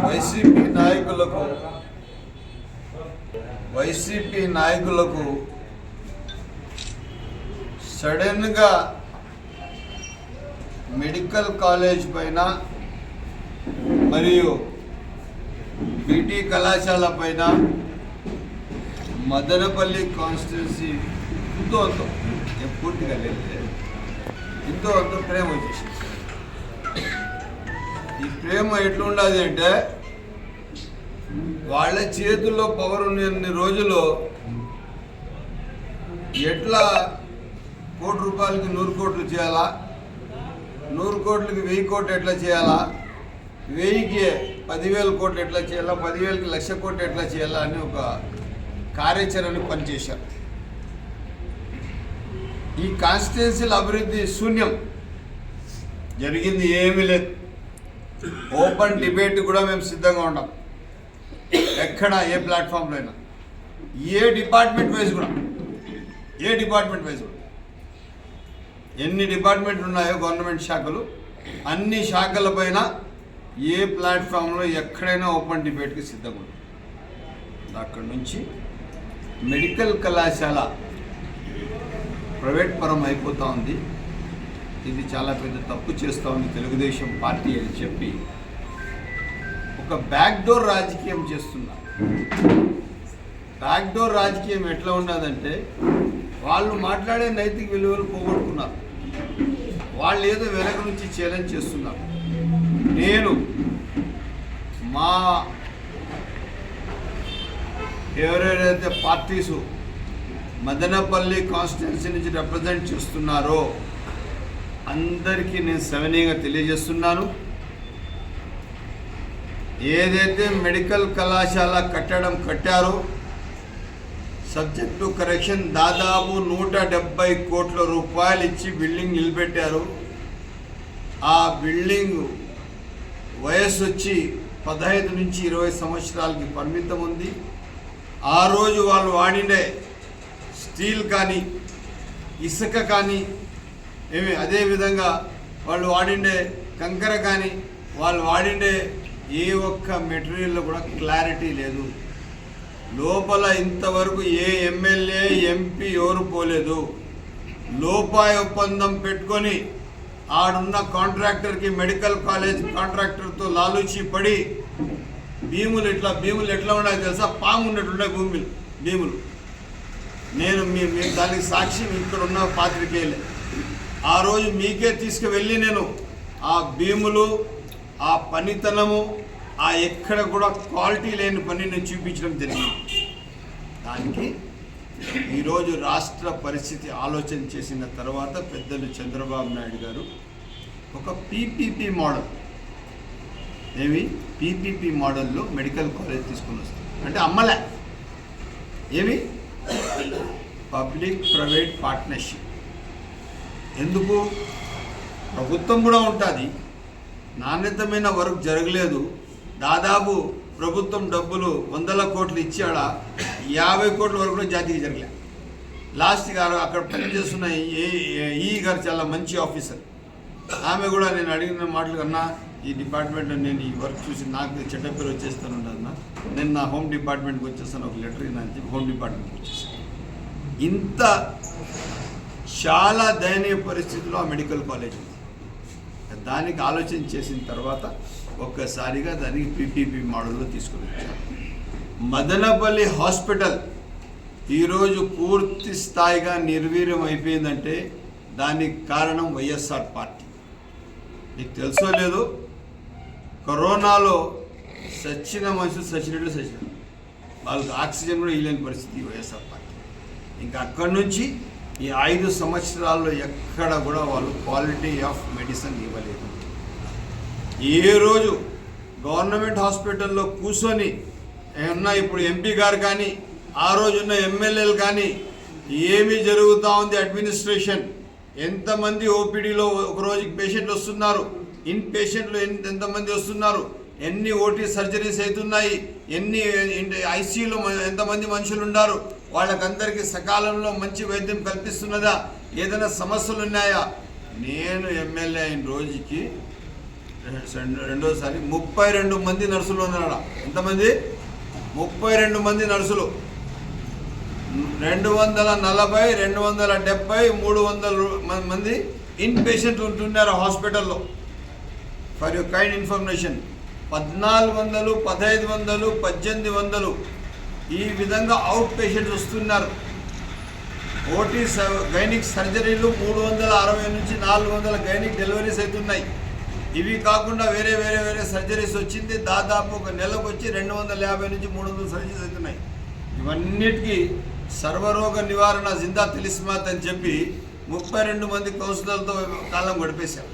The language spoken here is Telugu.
వైసీపీ నాయకులకు వైసీపీ నాయకులకు సడన్గా మెడికల్ కాలేజ్ పైన మరియు బీటీ కళాశాల పైన మదనపల్లి కాన్స్టిట్యున్సీ ఎంతో అంత పూర్తిగా లేదు ఎంతో అంత ప్రేమ వచ్చేసింది ఈ ప్రేమ ఎట్లుండదు అంటే వాళ్ళ చేతుల్లో పవర్ ఉన్నన్ని రోజులు ఎట్లా కోటి రూపాయలకి నూరు కోట్లు చేయాలా? నూరు కోట్లకి వెయ్యి కోట్లు ఎట్లా చేయాలా? వెయ్యికి పదివేల కోట్లు ఎట్లా చేయాలా? పదివేలకి లక్ష కోట్లు ఎట్లా చేయాలా అని ఒక కార్యాచరణ పనిచేశారు. ఈ కాన్స్టిట్యున్సీల అభివృద్ధి శూన్యం. జరిగింది ఏమీ లేదు. ఓపెన్ డిబేట్ కూడా మేము సిద్ధంగా ఉన్నాం. ఎక్కడ ఏ ప్లాట్ఫామ్లో అయినా. ఏ డిపార్ట్మెంట్ వైజ్ కూడా. ఏ డిపార్ట్మెంట్ వైజ్ కూడా. ఎన్ని డిపార్ట్మెంట్లు ఉన్నాయో గవర్నమెంట్ శాఖలు అన్ని శాఖల పైన ఏ ప్లాట్ఫామ్లో ఎక్కడైనా ఓపెన్ డిబేట్కి సిద్ధంగా అక్కడి నుంచి మెడికల్ కళాశాల ప్రైవేట్ పరం అయిపోతూ ఉంది. ఇది చాలా పెద్ద తప్పు చేస్తూ ఉంది తెలుగుదేశం పార్టీ అని చెప్పి. ఒక బ్యాక్డోర్ రాజకీయం చేస్తున్నా. బ్యాక్డోర్ రాజకీయం ఎట్లా ఉన్నదంటే వాళ్ళు మాట్లాడే నైతిక విలువలు పోగొట్టుకున్నారు. వాళ్ళు ఏదో వెనక నుంచి ఛాలెంజ్ చేస్తున్నారు. నేను మా ఎవరెవరైతే పార్టీసు మదనపల్లి కాన్స్టిట్యున్సీ నుంచి రిప్రజెంట్ చేస్తున్నారో అందరికీ నేను సవినీయంగా తెలియజేస్తున్నాను. ఏదైతే మెడికల్ కళాశాల కట్టడం కట్టారో సబ్జెక్టు కరెక్షన్ దాదాపు నూట డెబ్బై కోట్ల రూపాయలు ఇచ్చి బిల్డింగ్ నిలబెట్టారు. ఆ బిల్డింగ్ వయస్సు వచ్చి పదహైదు నుంచి ఇరవై సంవత్సరాలకి పరిమితం ఉంది. ఆ రోజు వాళ్ళు వాడినే స్టీల్ కానీ ఇసుక కానీ ఏమి అదేవిధంగా వాళ్ళు వాడిండే కంకర కానీ వాళ్ళు వాడిండే ఏ ఒక్క మెటీరియల్లో కూడా క్లారిటీ లేదు. లోపల ఇంతవరకు ఏ ఎమ్మెల్యే ఎంపీ ఎవరు పోలేదు. లోపాయ ఒప్పందం పెట్టుకొని ఆడున్న కాంట్రాక్టర్కి మెడికల్ కాలేజ్ కాంట్రాక్టర్తో లాలూచి పడి భీములు ఇట్లా భీములు ఎట్లా ఉన్నాయి తెలుసా? పాము ఉన్నట్టుండే భూములు భీములు. నేను మీ దానికి సాక్షి ఇక్కడ ఉన్న పాత్రికేయులే. ఆ రోజు మీకే తీసుకువెళ్ళి నేను ఆ భీములు ఆ పనితనము ఆ ఎక్కడ కూడా క్వాలిటీ లేని పని నేను చూపించడం జరిగింది. దానికి ఈరోజు రాష్ట్ర పరిస్థితి ఆలోచన చేసిన తర్వాత పెద్దలు చంద్రబాబు నాయుడు గారు ఒక పీపీపీ మోడల్. ఏమి? పీపీపీ మోడల్లో మెడికల్ కాలేజ్ తీసుకొని వస్తుంది అంటే అమ్మలే. ఏమి? Public private partnership. ఎందుకు? ప్రభుత్వం కూడా ఉంటుంది. నాణ్యతమైన వర్క్ జరగలేదు. దాదాపు ప్రభుత్వం డబ్బులు వందల కోట్లు ఇచ్చాడ యాభై కోట్ల వరకు జాతికి జరగలే. లాస్ట్ గారు అక్కడ పనిచేస్తున్న ఏ ఏ- ఈ గారు చాలా మంచి ఆఫీసర్. ఆమె కూడా నేను అడిగిన మాటలు కన్నా ఈ డిపార్ట్మెంట్లో నేను ఈ వర్క్ చూసి నాకు చెడ్డ పేరు వచ్చేస్తాను అన్న నేను నా హోమ్ డిపార్ట్మెంట్కి వచ్చేస్తాను ఒక లెటర్ అని చెప్పి హోమ్ డిపార్ట్మెంట్కి వచ్చేస్తాను ఇంత చాలా దయనీయ పరిస్థితిలో ఆ మెడికల్ కాలేజ్ ఉంది. దానికి ఆలోచన చేసిన తర్వాత ఒక్కసారిగా దానికి పీపీపీ మోడల్లో తీసుకుని వచ్చారు. మదనపల్లి హాస్పిటల్ ఈరోజు పూర్తి స్థాయిగా నిర్వీర్యం అయిపోయిందంటే దానికి కారణం వైఎస్ఆర్ పార్టీ. మీకు తెలుసో లేదు కరోనాలో సచ్చిన మనుషులు సచ్చినట్లు సచ్చిన వాళ్ళకి ఆక్సిజన్ కూడా ఇవ్వలేని పరిస్థితి వైఎస్ఆర్ పార్టీ. ఇంకా అక్కడి నుంచి ఈ ఐదు సంవత్సరాల్లో ఎక్కడ కూడా వాళ్ళు క్వాలిటీ ఆఫ్ మెడిసిన్ ఇవ్వలేదు. ఏ రోజు గవర్నమెంట్ హాస్పిటల్లో కూర్చొని ఉన్న ఇప్పుడు ఎంపీ గారు కానీ ఆ రోజున్న ఎమ్మెల్యేలు కానీ ఏమి జరుగుతూ ఉంది అడ్మినిస్ట్రేషన్? ఎంతమంది ఓపీడీలో ఒక రోజుకి పేషెంట్లు వస్తున్నారు? ఇన్ పేషెంట్లు ఎంతమంది వస్తున్నారు? ఎన్ని ఓటీ సర్జరీస్ అవుతున్నాయి? ఎన్ని ఐసీయూలో ఎంతమంది మనుషులు ఉన్నారు? వాళ్ళకందరికీ సకాలంలో మంచి వైద్యం కల్పిస్తున్నదా? ఏదైనా సమస్యలు ఉన్నాయా నేను ఎమ్మెల్యే అయిన రోజుకి రెండోసారి ముప్పై రెండు మంది నర్సులు ఉన్నాడు ఎంతమంది? ముప్పై రెండు మంది నర్సులు. రెండు వందల నలభై రెండు వందల డెబ్బై మూడు వందల మంది ఇన్ పేషెంట్లు ఉంటున్నారు హాస్పిటల్లో. ఫర్ యూ కైండ్ ఇన్ఫర్మేషన్ పద్నాలుగు వందలు పదహైదు వందలు పద్దెనిమిది వందలు ఈ విధంగా అవుట్ పేషెంట్స్ వస్తున్నారు. ఓటీ గైనిక్ సర్జరీలు మూడు వందల అరవై నుంచి నాలుగు వందల గైనిక్ డెలివరీస్ అవుతున్నాయి. ఇవి కాకుండా వేరే వేరే వేరే సర్జరీస్ వచ్చింది. దాదాపు ఒక నెలకు వచ్చి రెండు వందల యాభై నుంచి మూడు వందల సర్జరీస్ అవుతున్నాయి. ఇవన్నిటికీ సర్వరోగ నివారణ జిందా తెలిస్మాత్ అని చెప్పి ముప్పై రెండు మంది కౌన్సిలర్లతో కాలం గడిపేశారు.